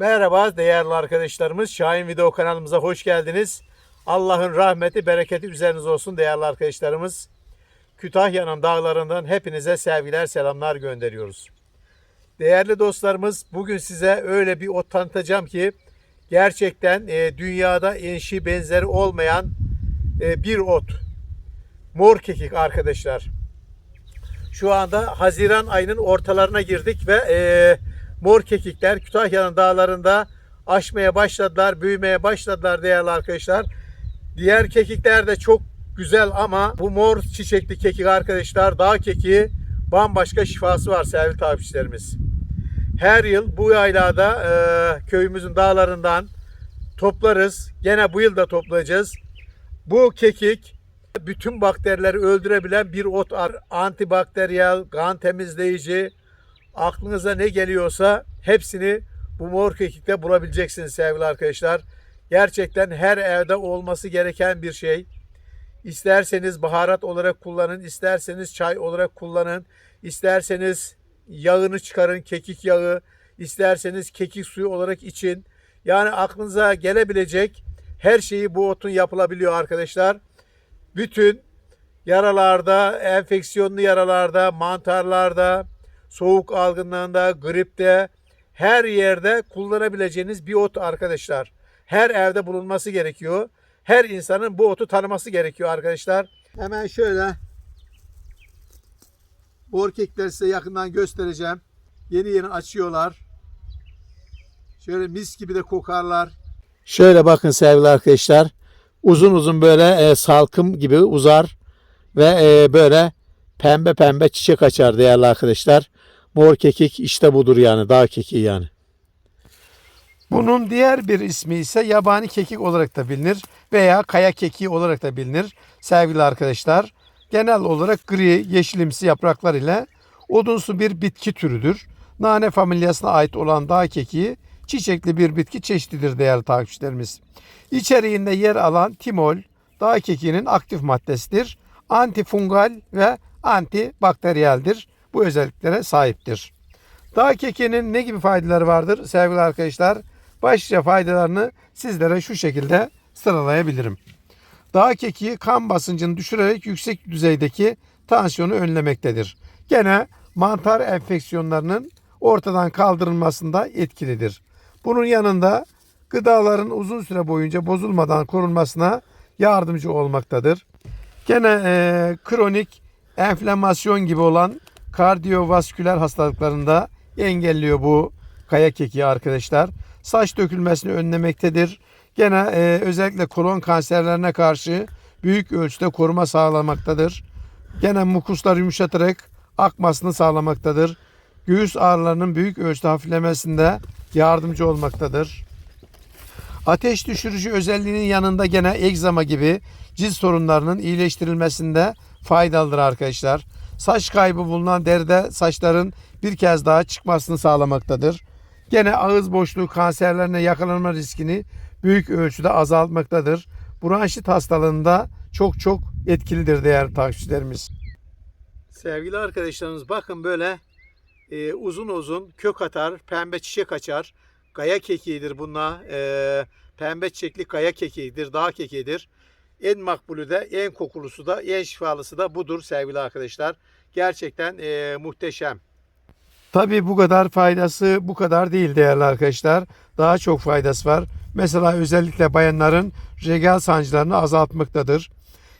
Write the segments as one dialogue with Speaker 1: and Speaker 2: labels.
Speaker 1: Merhaba değerli arkadaşlarımız. Şahin Video kanalımıza hoş geldiniz. Allah'ın rahmeti, bereketi üzerinize olsun değerli arkadaşlarımız. Kütahya'nın dağlarından hepinize sevgiler, selamlar gönderiyoruz. Değerli dostlarımız, bugün size öyle bir ot tanıtacağım ki gerçekten e, dünyada eşi benzeri olmayan e, bir ot. Mor kekik arkadaşlar. Şu anda Haziran ayının ortalarına girdik ve e, mor kekikler Kütahya'nın dağlarında açmaya başladılar, büyümeye başladılar değerli arkadaşlar. Diğer kekikler de çok güzel ama bu mor çiçekli kekik arkadaşlar dağ kekiği bambaşka şifası var sevgili takipçilerimiz. Her yıl bu aylarda e, köyümüzün dağlarından toplarız. Gene bu yıl da toplayacağız. Bu kekik bütün bakterileri öldürebilen bir ot antibakteriyel, kan temizleyici, aklınıza ne geliyorsa hepsini bu mor kekikte bulabileceksiniz sevgili arkadaşlar. Gerçekten her evde olması gereken bir şey. İsterseniz baharat olarak kullanın, isterseniz çay olarak kullanın, isterseniz yağını çıkarın, kekik yağı, isterseniz kekik suyu olarak için. Yani aklınıza gelebilecek her şeyi bu otun yapılabiliyor arkadaşlar. Bütün yaralarda, enfeksiyonlu yaralarda, mantarlarda, soğuk algınlığında, gripte her yerde kullanabileceğiniz bir ot arkadaşlar. Her evde bulunması gerekiyor. Her insanın bu otu tanıması gerekiyor arkadaşlar. Hemen şöyle bu erkekleri size yakından göstereceğim. Yeni yeni açıyorlar. Şöyle mis gibi de kokarlar. Şöyle bakın sevgili arkadaşlar. Uzun uzun böyle e, salkım gibi uzar ve e, böyle pembe pembe çiçek açar değerli arkadaşlar. Mor kekik işte budur yani dağ kekiği yani. Bunun diğer bir ismi ise yabani kekik olarak da bilinir veya kaya kekiği olarak da bilinir sevgili arkadaşlar. Genel olarak gri yeşilimsi yapraklar ile odunsu bir bitki türüdür. Nane familyasına ait olan dağ kekiği çiçekli bir bitki çeşididir değerli takipçilerimiz. İçeriğinde yer alan timol dağ kekiğinin aktif maddesidir. Antifungal ve antibakteriyeldir. Bu özelliklere sahiptir. Dağ kekiğinin ne gibi faydaları vardır sevgili arkadaşlar? Başlıca faydalarını sizlere şu şekilde sıralayabilirim. Dağ kekiği kan basıncını düşürerek yüksek düzeydeki tansiyonu önlemektedir. Gene mantar enfeksiyonlarının ortadan kaldırılmasında etkilidir. Bunun yanında gıdaların uzun süre boyunca bozulmadan korunmasına yardımcı olmaktadır. Gene e, kronik enflamasyon gibi olan kardiyovasküler hastalıklarında engelliyor bu kaya kekiği arkadaşlar. Saç dökülmesini önlemektedir. Gene e, özellikle kolon kanserlerine karşı büyük ölçüde koruma sağlamaktadır. Gene mukusları yumuşatarak akmasını sağlamaktadır. Göğüs ağrılarının büyük ölçüde hafiflemesinde yardımcı olmaktadır. Ateş düşürücü özelliğinin yanında gene egzama gibi cilt sorunlarının iyileştirilmesinde faydalıdır arkadaşlar. Saç kaybı bulunan deride saçların bir kez daha çıkmasını sağlamaktadır. Gene ağız boşluğu kanserlerine yakalanma riskini büyük ölçüde azaltmaktadır. Bronşit hastalığında çok çok etkilidir değerli takipçilerimiz. Sevgili arkadaşlarımız bakın böyle e, uzun uzun kök atar, pembe çiçek açar. Gaya kekiğidir bunlar. E, pembe çiçekli kaya kekiğidir, dağ kekiğidir. En makbulü de, en kokulusu da, en şifalısı da budur sevgili arkadaşlar. Gerçekten e, muhteşem. Tabii bu kadar faydası bu kadar değil değerli arkadaşlar. Daha çok faydası var. Mesela özellikle bayanların regal sancılarını azaltmaktadır.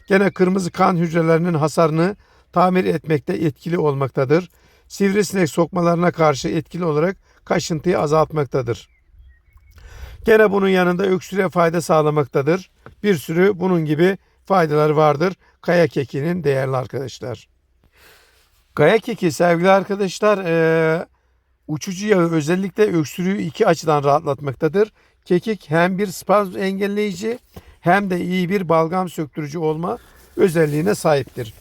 Speaker 1: Gene kırmızı kan hücrelerinin hasarını tamir etmekte etkili olmaktadır. Sivrisinek sokmalarına karşı etkili olarak kaşıntıyı azaltmaktadır. Gene bunun yanında öksürüğe fayda sağlamaktadır. Bir sürü bunun gibi faydaları vardır. Kaya kekinin değerli arkadaşlar. Kaya keki sevgili arkadaşlar e, uçucu yağı özellikle öksürüğü iki açıdan rahatlatmaktadır. Kekik hem bir spazm engelleyici hem de iyi bir balgam söktürücü olma özelliğine sahiptir.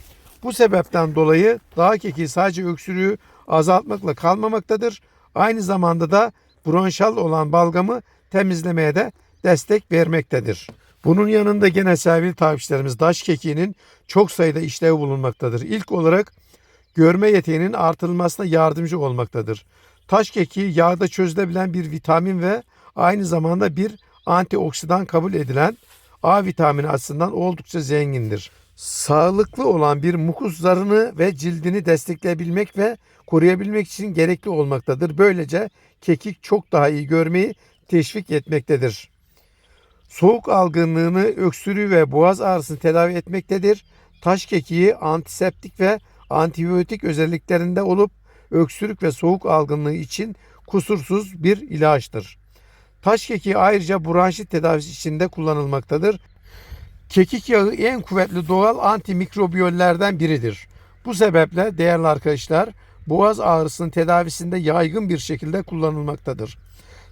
Speaker 1: Bu sebepten dolayı dağ kekiği sadece öksürüğü azaltmakla kalmamaktadır. Aynı zamanda da bronşal olan balgamı temizlemeye de destek vermektedir. Bunun yanında gene sevgili takipçilerimiz daş kekiğinin çok sayıda işlevi bulunmaktadır. İlk olarak görme yeteneğinin artırılmasına yardımcı olmaktadır. Taş kekiği yağda çözülebilen bir vitamin ve aynı zamanda bir antioksidan kabul edilen A vitamini açısından oldukça zengindir. Sağlıklı olan bir mukus zarını ve cildini destekleyebilmek ve koruyabilmek için gerekli olmaktadır. Böylece kekik çok daha iyi görmeyi teşvik etmektedir. Soğuk algınlığını, öksürüğü ve boğaz ağrısını tedavi etmektedir. Taş kekiği antiseptik ve antibiyotik özelliklerinde olup öksürük ve soğuk algınlığı için kusursuz bir ilaçtır. Taş kekiği ayrıca bronşit tedavisi için de kullanılmaktadır. Kekik yağı en kuvvetli doğal antimikrobiyollerden biridir. Bu sebeple değerli arkadaşlar boğaz ağrısının tedavisinde yaygın bir şekilde kullanılmaktadır.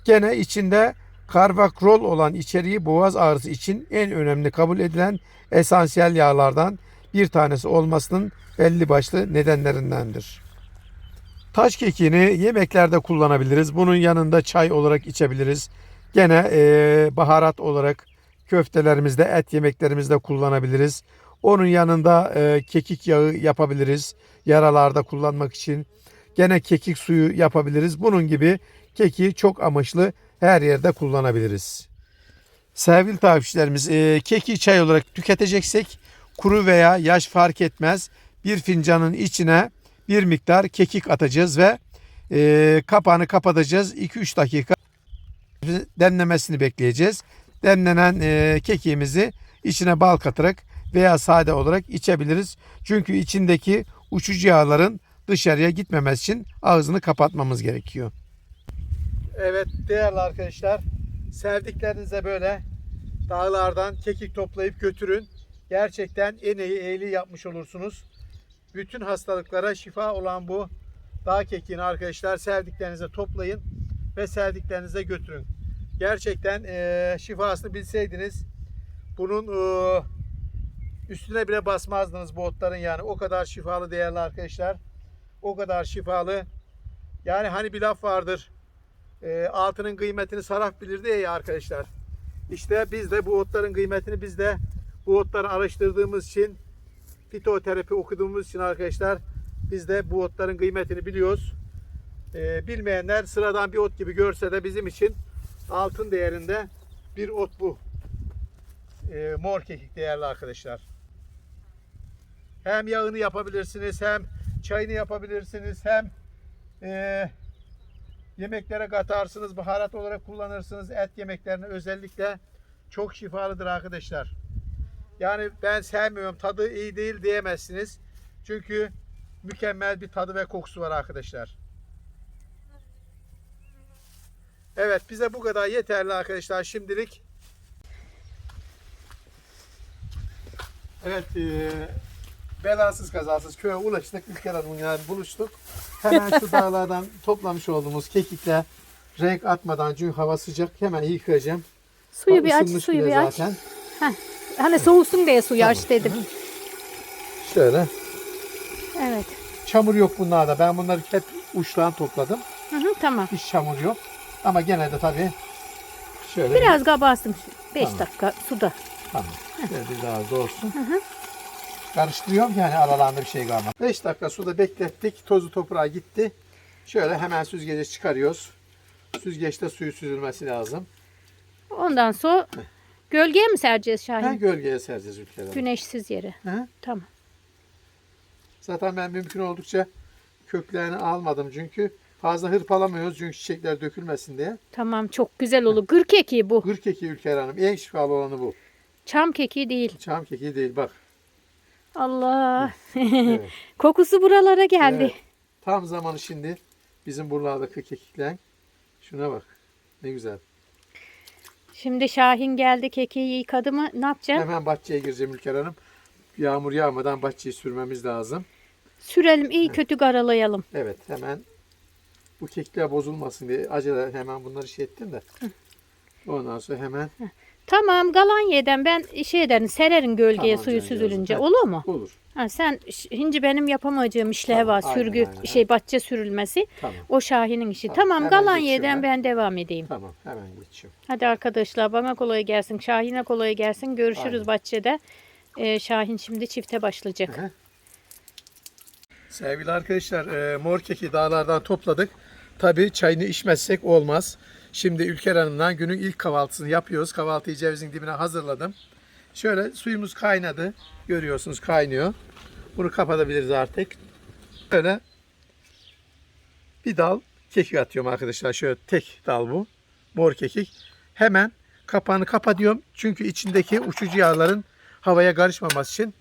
Speaker 1: Gene içinde karvakrol olan içeriği boğaz ağrısı için en önemli kabul edilen esansiyel yağlardan bir tanesi olmasının belli başlı nedenlerindendir. Taş kekiğini yemeklerde kullanabiliriz. Bunun yanında çay olarak içebiliriz. Gene eee, baharat olarak köftelerimizde, et yemeklerimizde kullanabiliriz. Onun yanında eee, kekik yağı yapabiliriz. Yaralarda kullanmak için. Gene kekik suyu yapabiliriz. Bunun gibi kekiği çok amaçlı her yerde kullanabiliriz. Sevgili takipçilerimiz, eee keki çay olarak tüketeceksek kuru veya yaş fark etmez. Bir fincanın içine bir miktar kekik atacağız ve eee, kapağını kapatacağız. 2-3 dakika demlemesini bekleyeceğiz. Demlenen eee, kekiğimizi içine bal katarak veya sade olarak içebiliriz. Çünkü içindeki uçucu yağların dışarıya gitmemesi için ağzını kapatmamız gerekiyor. Evet değerli arkadaşlar sevdiklerinize böyle dağlardan kekik toplayıp götürün. Gerçekten en iyi iyiliği yapmış olursunuz. Bütün hastalıklara şifa olan bu dağ kekiğini arkadaşlar sevdiklerinize toplayın ve sevdiklerinize götürün. Gerçekten eee, şifasını bilseydiniz bunun eee, üstüne bile basmazdınız bu otların yani. O kadar şifalı değerli arkadaşlar. O kadar şifalı. Yani hani bir laf vardır. E, altının kıymetini saraf bilir diye ya arkadaşlar. İşte biz de bu otların kıymetini biz de bu otları araştırdığımız için fitoterapi okuduğumuz için arkadaşlar biz de bu otların kıymetini biliyoruz. E, bilmeyenler sıradan bir ot gibi görse de bizim için altın değerinde bir ot bu. E, mor kekik değerli arkadaşlar. Hem yağını yapabilirsiniz hem çayını yapabilirsiniz hem e, yemeklere katarsınız, baharat olarak kullanırsınız. Et yemeklerine özellikle çok şifalıdır arkadaşlar. Yani ben sevmiyorum, tadı iyi değil diyemezsiniz. Çünkü mükemmel bir tadı ve kokusu var arkadaşlar. Evet bize bu kadar yeterli arkadaşlar şimdilik. Evet belasız kazasız köye ulaştık. İlker Hanım'ın yani buluştuk. Hemen şu dağlardan toplamış olduğumuz kekikle renk atmadan çünkü hava sıcak hemen yıkayacağım.
Speaker 2: Suyu
Speaker 1: Bak,
Speaker 2: bir aç, suyu bir aç.
Speaker 1: zaten.
Speaker 2: Hani soğusun diye suyu aç
Speaker 1: Tamam.
Speaker 2: dedim.
Speaker 1: Şöyle.
Speaker 2: Evet.
Speaker 1: Çamur yok bunlarda. Ben bunları hep uçtan topladım.
Speaker 2: Hı hı, tamam.
Speaker 1: Hiç çamur yok. Ama gene de tabii şöyle
Speaker 2: Biraz kabarsın. 5
Speaker 1: Tamam.
Speaker 2: dakika suda.
Speaker 1: Tamam. Şöyle bir daha az olsun. Karıştırıyorum ki hani aralarında bir şey kalmaz. 5 dakika suda beklettik. Tozu toprağa gitti. Şöyle hemen süzgece çıkarıyoruz. Süzgeçte suyu süzülmesi lazım.
Speaker 2: Ondan sonra gölgeye mi sereceğiz
Speaker 1: Ha,
Speaker 2: Şahin?
Speaker 1: gölgeye sereceğiz ülkeleri.
Speaker 2: Güneşsiz yere.
Speaker 1: Hı?
Speaker 2: Tamam.
Speaker 1: Zaten ben mümkün oldukça köklerini almadım çünkü fazla hırpalamıyoruz çünkü çiçekler dökülmesin diye.
Speaker 2: Tamam çok güzel olur. Gır kekiği bu.
Speaker 1: Gır kekiği Ülker Hanım en şifalı olanı bu.
Speaker 2: Çam kekiği değil.
Speaker 1: Çam kekiği değil bak.
Speaker 2: Allah.
Speaker 1: Evet.
Speaker 2: Kokusu buralara geldi.
Speaker 1: Evet. Tam zamanı şimdi bizim buralardaki kekikler. Şuna bak. Ne güzel.
Speaker 2: Şimdi Şahin geldi kekiği yıkadı mı? Ne yapacağım?
Speaker 1: Hemen bahçeye gireceğim Ülker Hanım. Yağmur yağmadan bahçeyi sürmemiz lazım.
Speaker 2: Sürelim iyi kötü karalayalım.
Speaker 1: Evet hemen bu kekler bozulmasın diye acele hemen bunları şey ettim de. Ondan sonra hemen
Speaker 2: Tamam galanyeden ben şey ederim sererim gölgeye
Speaker 1: Tamam
Speaker 2: suyu
Speaker 1: canım,
Speaker 2: süzülünce.
Speaker 1: yazın.
Speaker 2: Olur mu?
Speaker 1: olur.
Speaker 2: Ha, sen ş- hinci benim yapamayacağım işlev
Speaker 1: Tamam,
Speaker 2: var.
Speaker 1: aynen,
Speaker 2: Sürgü
Speaker 1: aynen.
Speaker 2: şey bahçe sürülmesi.
Speaker 1: Tamam.
Speaker 2: O Şahin'in işi.
Speaker 1: Tamam,
Speaker 2: Tamam,
Speaker 1: hemen geçiyorum
Speaker 2: ben devam edeyim.
Speaker 1: Tamam hemen geçiyorum.
Speaker 2: Hadi arkadaşlar bana kolay gelsin. Şahin'e kolay gelsin. Görüşürüz
Speaker 1: Aynen.
Speaker 2: bahçede. Ee, Şahin şimdi çifte başlayacak.
Speaker 1: Hı hı. Sevgili arkadaşlar, e, mor keki dağlardan topladık. tabii çayını içmezsek olmaz. Şimdi Ülker Hanım'dan günün ilk kahvaltısını yapıyoruz. Kahvaltıyı cevizin dibine hazırladım. Şöyle suyumuz kaynadı. Görüyorsunuz kaynıyor. Bunu kapatabiliriz artık. Böyle bir dal kekik atıyorum arkadaşlar. Şöyle tek dal bu. Mor kekik. Hemen kapağını kapatıyorum. Çünkü içindeki uçucu yağların havaya karışmaması için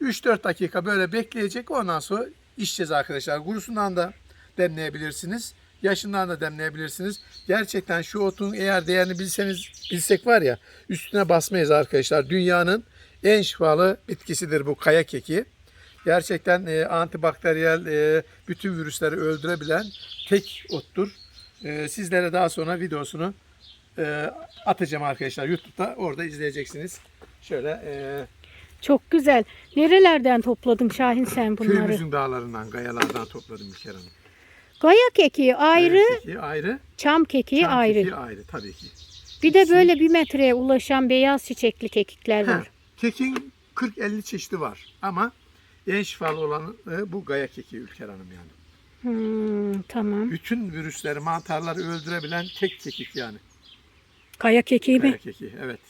Speaker 1: 3-4 dakika böyle bekleyecek. Ondan sonra içeceğiz arkadaşlar. Kurusundan da demleyebilirsiniz. Yaşından da demleyebilirsiniz. Gerçekten şu otun eğer değerini bilseniz bilsek var ya üstüne basmayız arkadaşlar. Dünyanın en şifalı bitkisidir bu kaya keki. Gerçekten e, antibakteriyel e, bütün virüsleri öldürebilen tek ottur. E, sizlere daha sonra videosunu e, atacağım arkadaşlar YouTube'da. Orada izleyeceksiniz. Şöyle e,
Speaker 2: Çok güzel. Nerelerden topladın Şahin sen bunları?
Speaker 1: köyümüzün dağlarından, gayalardan topladım bir kere.
Speaker 2: Gaya kekiği ayrı,
Speaker 1: Keki ayrı,
Speaker 2: çam kekiği
Speaker 1: çam
Speaker 2: ayrı.
Speaker 1: keki ayrı tabii ki.
Speaker 2: Bir de böyle bir metreye ulaşan beyaz çiçekli kekikler
Speaker 1: Ha,
Speaker 2: var.
Speaker 1: kekin 40-50 çeşidi var ama en şifalı olan e, bu gaya keki Ülker Hanım yani.
Speaker 2: Hmm, tamam.
Speaker 1: Bütün virüsleri, mantarları öldürebilen tek kekik yani.
Speaker 2: Kaya kekiği mi?
Speaker 1: Kaya keki evet.